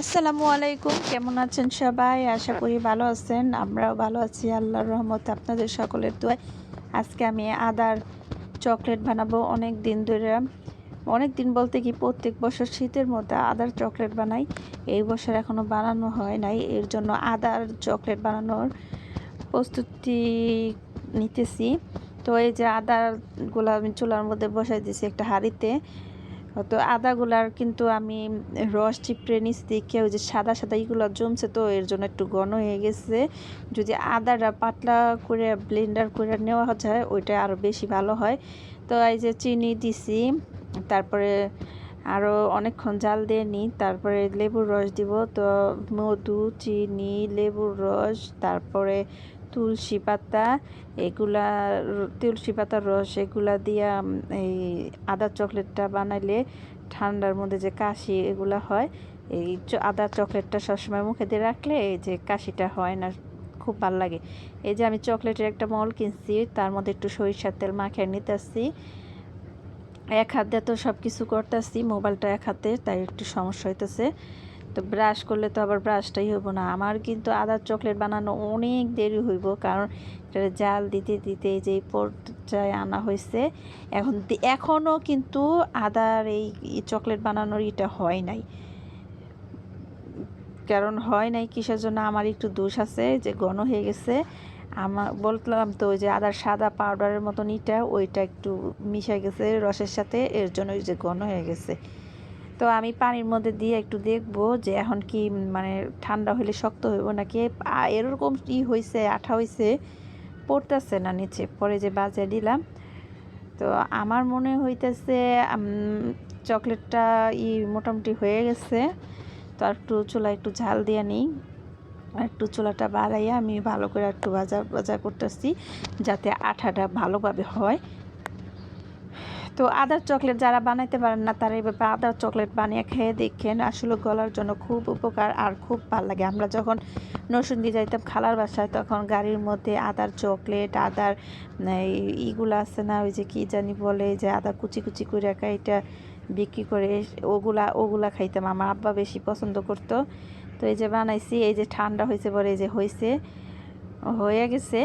আসসালামু আলাইকুম, কেমন আছেন সবাই? আশা করি ভালো আছেন, আমরাও ভালো আছি, আল্লাহর রহমতে আপনাদের সকলের দোয়ায়। আজকে আমি আদার চকলেট বানাবো অনেক দিন ধরে। অনেক দিন বলতে কি প্রত্যেক বছর শীতের মধ্যে আদার চকলেট বানাই। এই বছর এখনও বানানো হয় নাই, এর জন্য আদার চকলেট বানানোর প্রস্তুতি নিতেছি। তো এই যে আদারগুলো আমি চুলার মধ্যে বসাই দিয়েছি একটা হাঁড়িতে। তো আদাগুলার কিন্তু আমি রস, চিপড়ে নিচ্ছি দেখে ওই যে সাদা সাদা এগুলো জমছে তো এর জন্য একটু ঘন হয়ে গেছে। যদি আদাটা পাতলা করে ব্লেন্ডার করে নেওয়া যায় ওইটা আরও বেশি ভালো হয়। তো এই যে চিনি দিছি, তারপরে আরও অনেকক্ষণ জাল দিয়ে নিই তারপরে লেবুর রস দিব। তো মধু, চিনি, লেবুর রস, তারপরে তুলসী পাতা, এগুলা তুলসী পাতার রস, এগুলা দিয়া এই আদা চকলেটটা বানাইলে ঠান্ডার মধ্যে যে কাশি এগুলা হয়, এই আদা চকলেটটা সবসময় মুখে দিয়ে রাখলে এই যে কাশিটা হয় না, খুব ভালো লাগে। এই যে আমি চকলেটের একটা মল কিনছি, তার মধ্যে একটু সরিষার তেল মাখিয়ে নিতেছি। এক হাত তো সব কিছু করতেছি, মোবাইলটা এক হাতে, তাই একটু সমস্যা হইতেছে। তো ব্রাশ করলে তো আবার ব্রাশটাই হইব না। আমার কিন্তু আদার চকলেট বানানো অনেক দেরি হইব, কারণ এটা জাল দিতে দিতে যে পর্যায়ে আনা হয়েছে এখন এখনও কিন্তু আদার এই চকলেট বানানোর এটা হয় নাই। কারণ হয় নাই কিসের জন্য আমার একটু দোষ আছে যে ঘন হয়ে গেছে। আমার বললাম তো ওই যে আদার সাদা পাউডারের মতন ইটা, ওইটা একটু মিশে গেছে রসের সাথে, এর জন্য ওই যে ঘন হয়ে গেছে। তো আমি পানির মধ্যে দিয়ে একটু দেখব যে এখন কি মানে ঠান্ডা হলে শক্ত হইব নাকি? এরকম ই হয়েছে আঠা হয়েছে পড়তেছে না নিচে। পরে যে বাজে দিলাম। তো আমার মনে হইতেছে চকলেটটা ই মোটামুটি হয়ে গেছে। তো আর একটু চুলা একটু ঝাল দিয়ে নিই। একটু চুলাটা বাড়াইয়া আমি ভালো করে একটু ভাজা ভাজা করতেছি, যাতে আঠাটা ভালোভাবে হয়। তো আদার চকলেট যারা বানাইতে পারেন না, তারা এইভাবে আদার চকলেট বানিয়ে খেয়ে দেখেন। আসলে গলার জন্য খুব উপকার আর খুব ভালো লাগে। আমরা যখন নসুন্দি যাইতাম খালার বাসায়, তখন গাড়ির মধ্যে আদার চকলেট, আদার ইগুলো আছে না, ওই যে কী জানি বলে যে আদা কুচি কুচি করে এটা বিক্রি করে ওগুলা ওগুলা খাইতাম। আমার আব্বা বেশি পছন্দ করতো। তো এই যে বানাইছি, এই যে ঠান্ডা হয়েছে পরে এই যে হয়েছে হয়ে গেছে।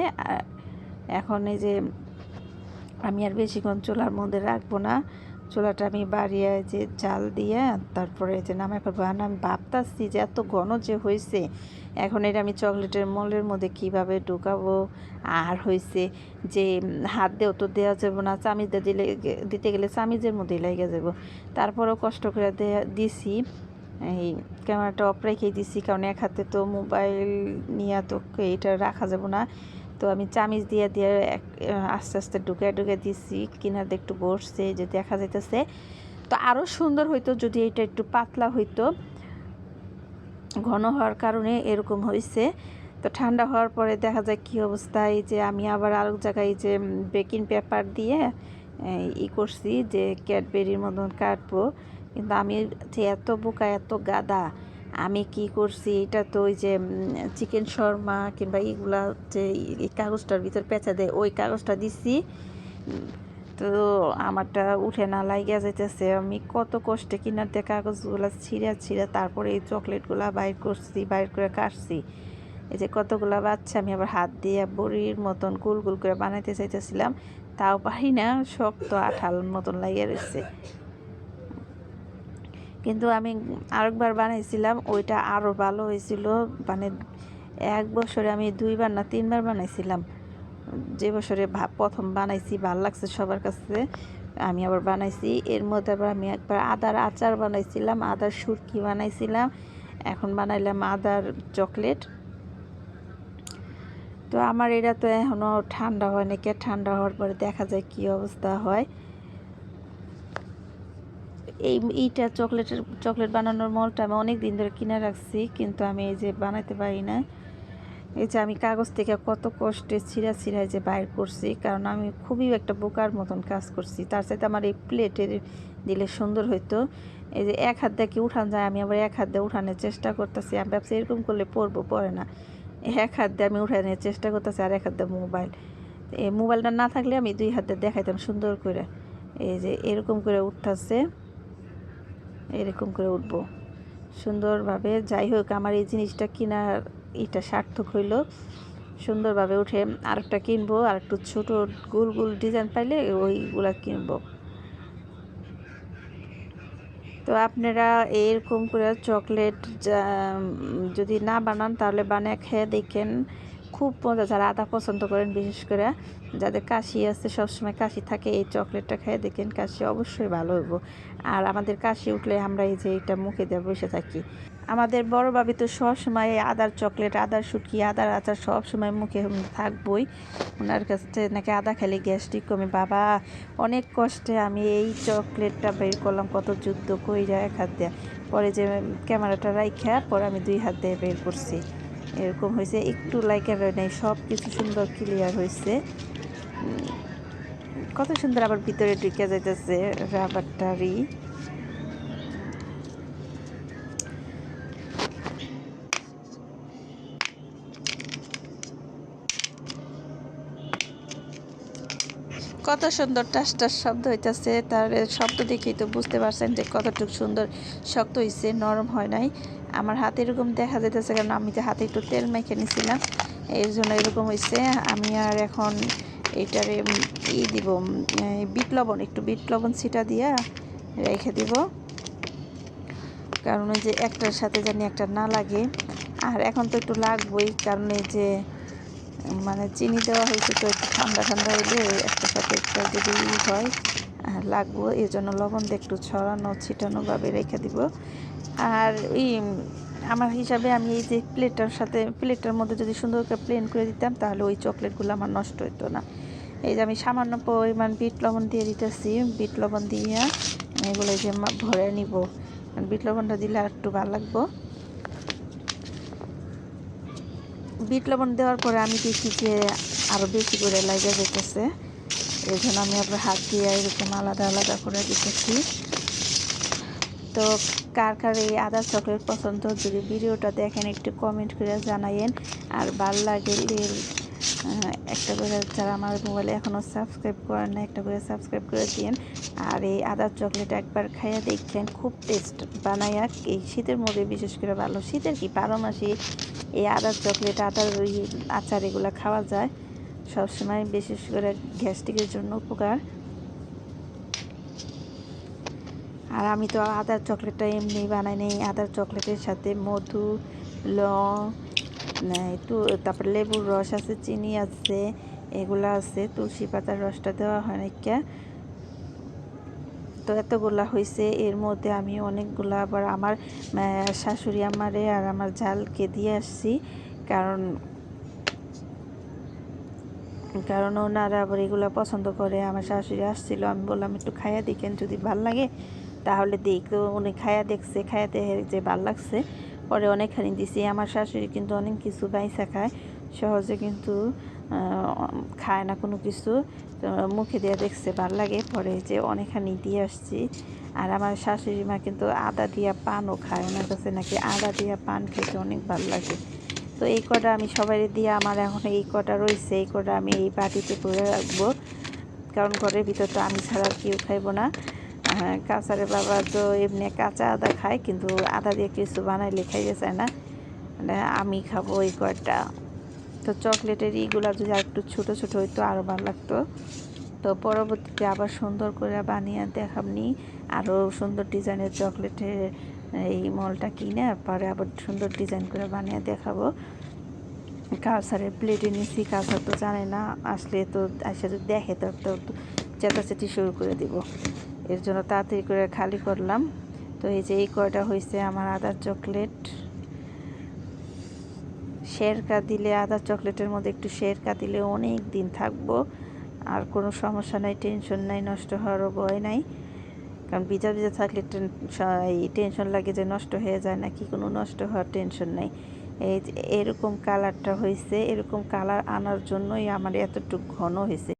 এখন এই যে আমি আর বেশিক্ষণ চুলার মধ্যে রাখব না। চুলাটা আমি বাড়িয়ে যে জাল দিয়ে তারপরে যে নামে ফেলব। আর আমি ভাবতাছি যে এত ঘন যে হয়েছে এখন এটা আমি চকলেটের মলের মধ্যে কীভাবে ঢুকাবো? আর হয়েছে যে হাত দিয়েও তো দেওয়া যাব না চামিচ দিলে দিতে গেলে চামিচের মধ্যে লেগে যাব। তারপরেও কষ্ট করে দিছি। এই ক্যামেরাটা অফ রেখেই দিছি, কারণ এক হাতে তো মোবাইল নিয়ে তো এটা রাখা যাব না। তো আমি চামিচ দিয়ে দিয়ে আস্তে আস্তে ঢুকে ঢুকে দিচ্ছি কিনারে একটু বসছে যে দেখা যাইতেছে। তো আরও সুন্দর হইতো যদি এটা একটু পাতলা হইতো। ঘন হওয়ার কারণে এরকম হয়েছে তো ঠান্ডা হওয়ার পরে দেখা যায় কী অবস্থা, এই যে আমি আবার আরেক জায়গায় যে বেকিং পেপার দিয়ে ই করছি যে ক্যাডবেরির মতন কাটবো। কিন্তু আমি যে এত বোকা, এত গাদা আমি কি করছি? এটা তো ওই যে চিকেন শর্মা কিংবা এইগুলা যে এই কাগজটার ভিতর পেঁচা দেয়, ওই কাগজটা দিছি। তো আমারটা উঠে না লাগিয়া যাইতেছে। আমি কত কষ্টে কিনার দিয়ে কাগজগুলো ছিঁড়া ছিঁড়া তারপরে এই চকলেটগুলা বাইর করছি, বাইর করে কাটছি। এই যে কতগুলা বাচ্চা, আমি আবার হাত দিয়ে বড়ির মতন গুল গুল করে বানাইতে চাইতেছিলাম। তাও পারি না, শক্ত আঠাল মতন লাগিয়ে রয়েছে কিন্তু আমি আরেকবার বানাইছিলাম, ওইটা আরও ভালো হয়েছিল। মানে এক বছরে আমি দুইবার না তিনবার বানাইছিলাম। যে বছরে প্রথম বানাইছি, ভালো লাগছে সবার কাছে, আমি আবার বানাইছি। এর মধ্যে আবার আমি একবার আদার আচার বানাইছিলাম, আদার সুরকি বানাইছিলাম। এখন বানাইলাম আদার চকলেট। তো আমার এটা তো এখনও ঠান্ডা হয় নাকি ঠান্ডা হওয়ার পরে দেখা যায় কি অবস্থা হয়। এই এইটা চকলেটের, চকলেট বানানোর মলটা আমি অনেক দিন ধরে কিনে রাখছি, কিন্তু আমি এই যে বানাতে পারি না। এই যে আমি কাগজ থেকে কত কষ্টে ছিঁড়া ছিঁড়ায় যে বাইর করছি, কারণ আমি খুবই একটা বোকার মতন কাজ করছি। তার সাথে আমার এই প্লেটের দিলে সুন্দর হইতো। এই যে এক হাত দিয়ে কি উঠান যায়, আমি আবার এক হাত দিয়ে উঠানোর চেষ্টা করতেছি। আমি ব্যবসা এরকম করলে পড়ব, পড়ে না। এক হাত দিয়ে আমি উঠানোর চেষ্টা করতেছি আর এক হাত দিয়ে মোবাইল। এই মোবাইলটা না থাকলে আমি দুই হাত দিয়ে দেখাইতাম সুন্দর করে এই যে এরকম করে উঠতেছে। এরকম করে উঠবো। সুন্দরভাবে যাই হোক, আমার এই জিনিসটা কেনার এটা সার্থক হইল। সুন্দরভাবে উঠে আরেকটা কিনবো আর একটু ছোটো গোল গোল ডিজাইন পাইলে ওইগুলা কিনবো। তো আপনারা এরকম করে চকলেট যদি না বানান তাহলে বানিয়ে খেয়ে দেখেন। খুব মজা, যারা আদা পছন্দ করেন, বিশেষ করে যাদের কাশি আছে, সবসময় কাশি থাকে, এই চকলেটটা খেয়ে দেখেন কাশি অবশ্যই ভালো হইব। আর আমাদের কাশি উঠলে আমরা এই যে এটা মুখে দিয়ে বসে থাকি। আমাদের বড় ভাবি তো সবসময় আদার চকলেট, আদার শুটকি, আদার আচার সব সময় মুখে থাকবই। ওনার কাছে নাকি আদা খেলে গ্যাস্ট্রিক কমে। বাবা, অনেক কষ্টে আমি এই চকলেটটা বের করলাম, কত যুদ্ধ কই যায় এক হাত দিয়ে। পরে যে ক্যামেরাটা রাইখা, পরে আমি দুই হাত দিয়ে বের করছি। এরকম হয়েছে, একটু লাইকের নেই সব কিছু সুন্দর ক্লিয়ার হয়েছে। কত সুন্দর আবার ভিতরে ঢুকে যাইতেছে রাবারটারি কত সুন্দর টাস টাস শব্দ হইতেছে, তার শব্দ দেখেই তো বুঝতে পারছেন যে কতটুকু সুন্দর শক্ত হয়েছে নরম হয় নাই। আমার হাতে এরকম দেখা যেতেছে কারণ আমি যে হাতে একটু তেল মেখে নিছিলাম এর জন্য এরকম হয়েছে আমি আর এখন এইটারে ই দিব বিট লবণ, একটু বিট লবণ ছিটা দিয়া রেখে দিব। কারণ ওই যে একটার সাথে জানি একটা না লাগে। আর এখন তো একটু লাগবই, কারণ এই যে মানে চিনি দেওয়া হয়েছে তো একটু ঠান্ডা ঠান্ডা হইলে একটার সাথে একটা যদি হয় লাগবো। এই জন্য লবণ দিয়ে একটু ছড়ানো, ছিটানোভাবে রেখে দিব। আর ওই আমার হিসাবে আমি এই যে প্লেটটার সাথে, প্লেটটার মধ্যে যদি সুন্দর করে প্লেন করে দিতাম, তাহলে ওই চকলেটগুলো আমার নষ্ট হতো না। এই যে আমি সামান্য পরিমাণ বিট লবণ দিয়ে দিতেছি, বিট লবণ দিয়ে এগুলো যে ভরে নিব। বিট লবণটা দিলে আর একটু ভালো লাগবো। বিট লবণ দেওয়ার পরে আমি দেখি যে আরও বেশি করে লাগে যেতেছে এই জন্য আমি আপনার হাত দিয়ে এরকম আলাদা আলাদা করে দিতেছি। তো কার কার এই আদা চকলেট পছন্দ যদি ভিডিওটা দেখেন, একটু কমেন্ট করে জানাইন আর ভালো লাগে একটা করে যারা আমার মোবাইলে এখনও সাবস্ক্রাইব করেন না একটা করে সাবস্ক্রাইব করে দিন আর এই আদার চকলেট একবার খাইয়া দেখছেন খুব টেস্ট বানাইয়া এই শীতের মধ্যে, বিশেষ করে ভালো শীতের কি বারো মাসে এই আদার চকলেট, আদার ওই আচার এগুলো খাওয়া যায়। সবসময় বিশেষ করে গ্যাস্ট্রিকের জন্য উপকার। আর আমি তো আদার চকলেটটা এমনি বানাই নেই। আদার চকলেটের সাথে মধু, লং একটু, তারপরে লেবুর রস আছে, চিনি আছে, এগুলো আছে, তুলসী পাতার রসটা দেওয়া হয় নাকি তো এতগুলা হয়েছে এর মধ্যে আমি অনেকগুলা আবার আমার শাশুড়ি আমারে আর আমার ঝালকে দিয়ে আসছি। কারণ কারণ ওনারা আবার এগুলো পছন্দ করে। আমার শাশুড়ি আসছিল, আমি বললাম, একটু খাইয়া দেখেন যদি ভালো লাগে। তাহলে দেখ তো উনি খায়া দেখছে, খায়াতে যে ভালো লাগছে। পরে অনেকখানি দিছি। আমার শাশুড়ি কিন্তু অনেক কিছু বাইসা খায়। সহজে কিন্তু খায় না কোনো কিছু। মুখে দিয়ে দেখছে ভালো লাগে। পরে যে অনেকখানি দিয়ে আসছি। আর আমার শাশুড়ি মা কিন্তু আদা দিয়া পানও খায়। ওনার কাছে নাকি আদা দিয়া পান খেতে অনেক ভালো লাগে। তো এই কটা আমি সবাই দিয়ে আমার এখন এই কটা রয়েছে এই কটা আমি এই বাটিতে করে রাখব। কারণ ঘরের ভিতর তো আমি ছাড়া কেউ খাইবো না। কাঁচারে বাবা তো এমনি কাঁচা আদা খায়, কিন্তু আদা দিয়ে কিছু বানাইলে খাইতে চায় না। মানে আমি খাব ওই কয়টা তো চকলেটের ইগুলা যদি একটু ছোটো ছোটো হইতো আরও ভালো লাগতো। তো পরবর্তীতে আবার সুন্দর করে বানিয়ে দেখাবনি আরও সুন্দর ডিজাইনের চকলেটের এই মলটা কিনে পরে আবার সুন্দর ডিজাইন করে বানিয়ে দেখাবো। কাউসারের প্লেটে নিছি কাউসার তো জানে না, আসলে তো আসে যদি দেখে তো চেতাচেতি শুরু করে দিব। এর জন্য তাড়াতাড়ি করে খালি করলাম। তো এই যে এই কয়টা হয়েছে আমার আদার চকলেট। শেরকা দিলে আদার চকলেটের মধ্যে একটু শেরকা দিলে অনেক দিন থাকব। আর কোনো সমস্যা নাই, টেনশন নাই, নষ্ট হওয়ারও ভয় নাই। কারণ ভিজা ভিজা থাকলে এই টেনশন লাগে যে নষ্ট হয়ে যায় নাকি, কোনো নষ্ট হওয়ার টেনশন নাই। এই এরকম কালারটা হয়েছে এরকম কালার আনার জন্যই আমার এতটুকু ঘন হয়েছে